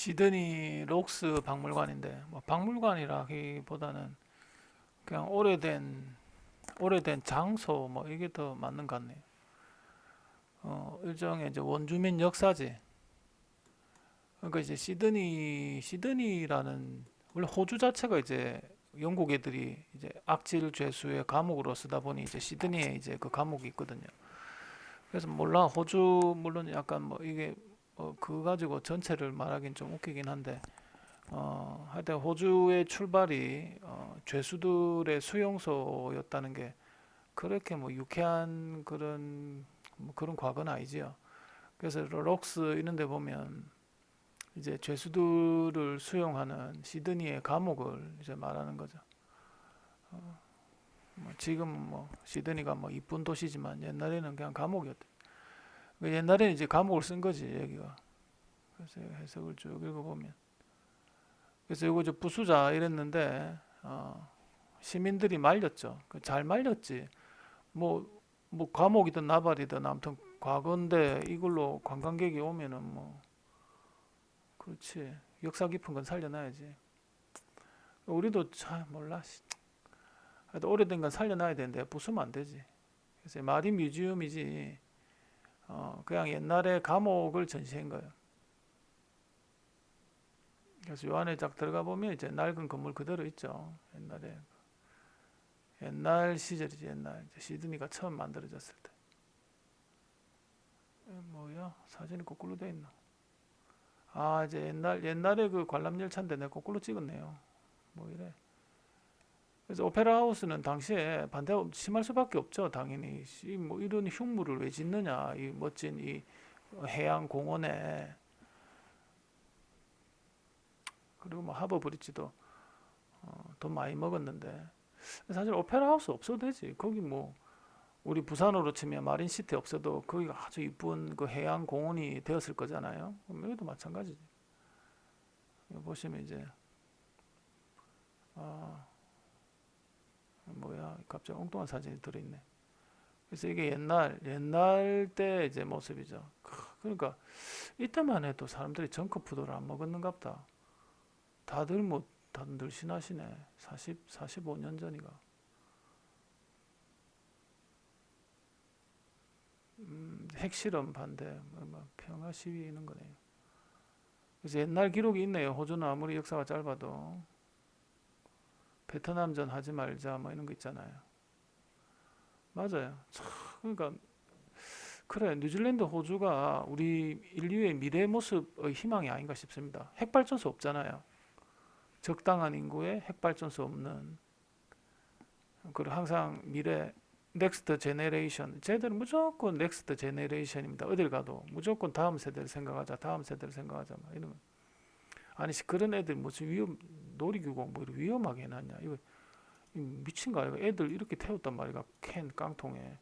시드니 록스 박물관인데 뭐 박물관이라기보다는 그냥 오래된 오래된 장소 뭐 이게 더 맞는 것 같네요. 어, 일종의 이제 원주민 역사지. 그러니까 이제 시드니 시드니라는 원래 호주 자체가 이제 영국 애들이 이제 악질 죄수의 감옥으로 쓰다 보니 이제 시드니에 이제 그 감옥이 있거든요. 그래서 몰라 호주 물론 약간 뭐 이게 어, 그거 가지고 전체를 말하긴 좀 웃기긴 한데 어, 하여튼 호주의 출발이 어, 죄수들의 수용소였다는 게 그렇게 뭐 유쾌한 그런 뭐 그런 과거는 아니지요. 그래서 록스 이런 데 보면 이제 죄수들을 수용하는 시드니의 감옥을 이제 말하는 거죠. 어, 뭐 지금 뭐 시드니가 뭐 이쁜 도시지만 옛날에는 그냥 감옥이었대. 그 옛날에는 이제 감옥을 쓴 거지 여기가. 그래서 해석을 쭉 읽어보면 그래서 이거 저 부수자 이랬는데 어, 시민들이 말렸죠. 그잘 말렸지. 뭐뭐 감옥이든 나발이든 아무튼 과거인데 이걸로 관광객이 오면은 뭐 그렇지 역사 깊은 건 살려놔야지. 우리도 잘 몰라. 씨. 하여튼 오래된 건 살려놔야 되는데 부수면 안 되지. 그래서 마린 뮤지엄이지. 어, 그냥 옛날에 감옥을 전시한 거예요. 그래서 요 안에 딱 들어가 보면 이제 낡은 건물 그대로 있죠. 옛날에 옛날 시절이지 옛날 시드니가 처음 만들어졌을 때. 에, 뭐야 사진이 거꾸로 돼 있나? 아 이제 옛날 옛날에 그 관람 열차인데 내가 거꾸로 찍었네요. 뭐 이래. 그래서 오페라 하우스는 당시에 반대가 심할 수밖에 없죠. 당연히 이뭐 이런 흉물을 왜 짓느냐 이 멋진 이 해양 공원에 그리고 뭐 하버 브릿지도 어, 돈 많이 먹었는데 사실 오페라 하우스 없어도 되지. 거기 뭐 우리 부산으로 치면 마린 시티 없어도 거기가 아주 이쁜 그 해양 공원이 되었을 거잖아요. 그럼 여기도 마찬가지지. 보시면 이제 아 갑자기 엉뚱한 사진이 들어있네. 그래서 이게 옛날 옛날 때 이제 모습이죠. 크, 그러니까 이때만 해도 사람들이 정크푸드를 안 먹었는갑다. 다들 뭐 다들 늘씬하시네. 40 45년 전이가. 음, 핵실험 반대, 뭐, 뭐 평화 시위 이런 거네요. 그래서 옛날 기록이 있네요. 호주는 아무리 역사가 짧아도 베트남전 하지 말자 뭐 이런 거 있잖아요. 맞아요. 참, 그러니까 그래 뉴질랜드 호주가 우리 인류의 미래 모습의 희망이 아닌가 싶습니다. 핵발전소 없잖아요. 적당한 인구에 핵발전소 없는 그리고 항상 미래 넥스트 제네레이션 쟤들은 무조건 넥스트 제네레이션입니다. 어딜 가도 무조건 다음 세대를 생각하자, 다음 세대를 생각하자 막 이런 거. 아니 씨, 그런 애들 무슨 위험 놀이기구가 뭐 이렇게 위험하게 해놨냐. 이거 미친가 이거 애들 이렇게 태웠단 말이야. 캔 깡통에.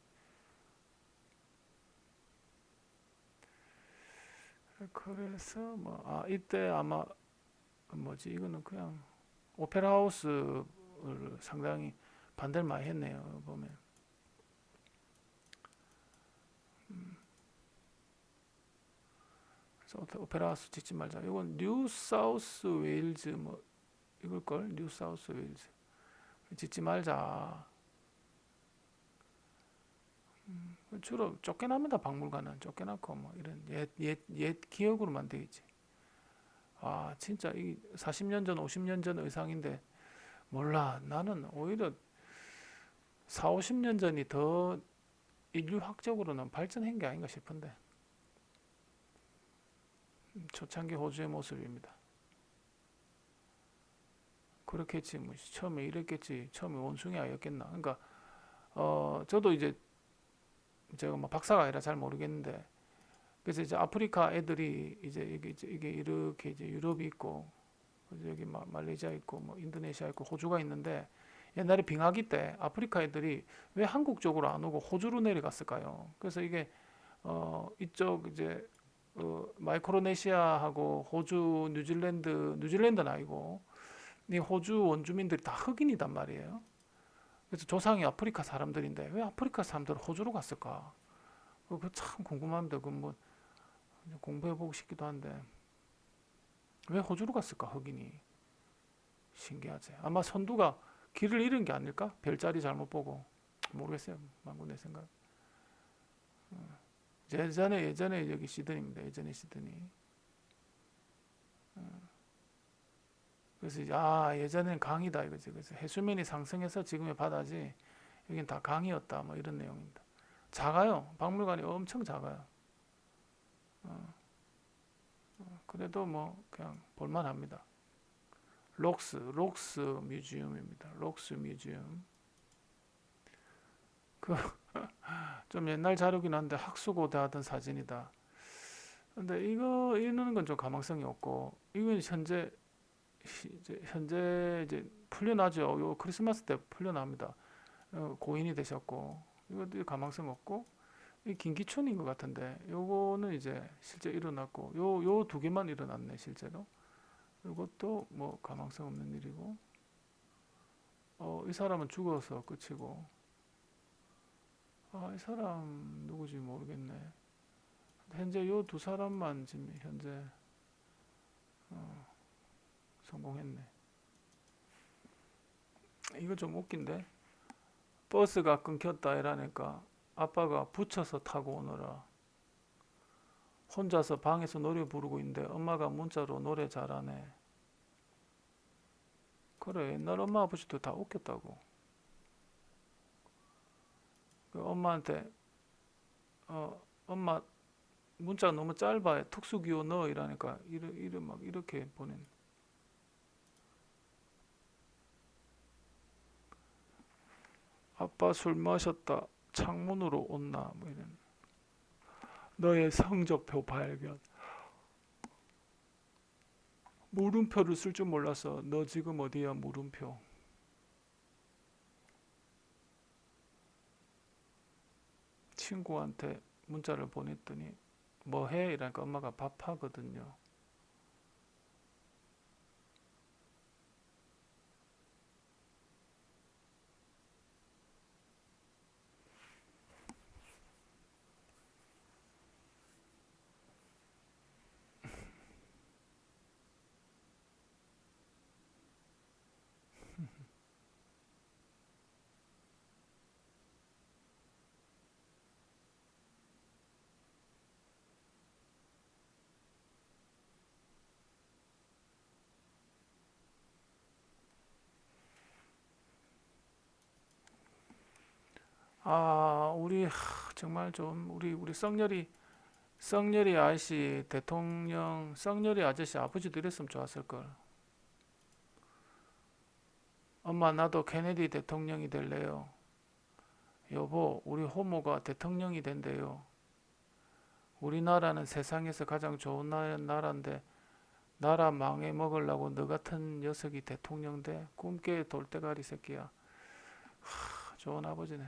그래서 뭐 아 이때 아마 뭐지? 이거는 그냥 오페라 하우스를 상당히 반대를 많이 했네요 보면. 음. 오페라 하우스 짓지 말자. 이건 뉴 사우스 웨일즈 뭐 이걸 걸? 뉴 사우스 웨일즈 짓지 말자. 음, 주로 쫓겨납니다 박물관은. 쫓겨났고 뭐 이런 옛 옛 옛 기억으로만 돼 있지. 아 진짜 이 40년 전 50년 전 의상인데 몰라. 나는 오히려 4, 50년 전이 더 인류학적으로는 발전한 게 아닌가 싶은데. 음, 초창기 호주의 모습입니다. 그렇겠지 뭐 처음에 이랬겠지 처음에 원숭이 아니었겠나 그러니까 어 저도 이제 제가 뭐 박사가 아니라 잘 모르겠는데 그래서 이제 아프리카 애들이 이제 이제 이게 이렇게 이제 유럽이 있고 여기 막 말레이시아 있고 뭐 인도네시아 있고 호주가 있는데 옛날에 빙하기 때 아프리카 애들이 왜 한국 쪽으로 안 오고 호주로 내려갔을까요? 그래서 이게 어 이쪽 이제 어 마이크로네시아하고 호주, 뉴질랜드, 뉴질랜드는 아니고 이 호주 원주민들이 다 흑인이단 말이에요. 그래서 조상이 아프리카 사람들인데 왜 아프리카 사람들은 호주로 갔을까? 그거 참 궁금합니다. 그뭐 공부해 보고 싶기도 한데 왜 호주로 갔을까 흑인이 신기하지 아마 선두가 길을 잃은 게 아닐까 별자리 잘못 보고 모르겠어요 망고 내 생각 어. 예전에 예전에 여기 시드니입니다 예전에 시드니 그래서 아 예전엔 강이다. 이거지. 그래서 해수면이 상승해서 지금의 바다지 여긴 다 강이었다. 뭐 이런 내용입니다. 작아요. 박물관이 엄청 작아요. 어. 어, 그래도 뭐 그냥 볼만합니다. 록스 록스 뮤지엄입니다. 록스 뮤지엄. 그 좀 옛날 자료긴 한데 학수고대 하던 사진이다. 근데 이거 이런 건좀 가망성이 없고 이건 현재 시- 이제 현재 이제 풀려나죠. 요 크리스마스 때 풀려납니다. 어, 고인이 되셨고 이것도 가망성 없고 이 김기춘인 것 같은데 요거는 이제 실제 일어났고 요 요 두 개만 일어났네 실제로. 이것도 뭐 가망성 없는 일이고 어, 이 사람은 죽어서 끝이고 아, 이 사람 누구지 모르겠네. 현재 요 두 사람만 지금 현재 어, 성공했네. 이거 좀 웃긴데 버스가 끊겼다 이러니까 아빠가 붙여서 타고 오느라 혼자서 방에서 노래 부르고 있는데 엄마가 문자로 노래 잘하네. 그래 옛날 엄마 아버지도 다 웃겼다고. 그 엄마한테 어 엄마 문자 너무 짧아 특수기호 넣어 이러니까 이르 이르 막 이렇게 보낸. 아빠 술 마셨다. 창문으로 온나. 뭐 이런. 너의 성적표 발견. 물음표를 쓸 줄 몰라서 너 지금 어디야 물음표? 친구한테 문자를 보냈더니 뭐 해? 이러니까 엄마가 밥하거든요 아, 우리 하, 정말 좀 우리 우리 썩렬이 썩렬이 아저씨 대통령 썩렬이 아저씨 아버지도 이랬으면 좋았을 걸. 엄마 나도 케네디 대통령이 될래요. 여보, 우리 호모가 대통령이 된대요. 우리나라는 세상에서 가장 좋은 나- 나라인데 나라 망해 먹으려고 너 같은 녀석이 대통령 돼? 꿈깨 돌대가리 새끼야. 하, 좋은 아버지네.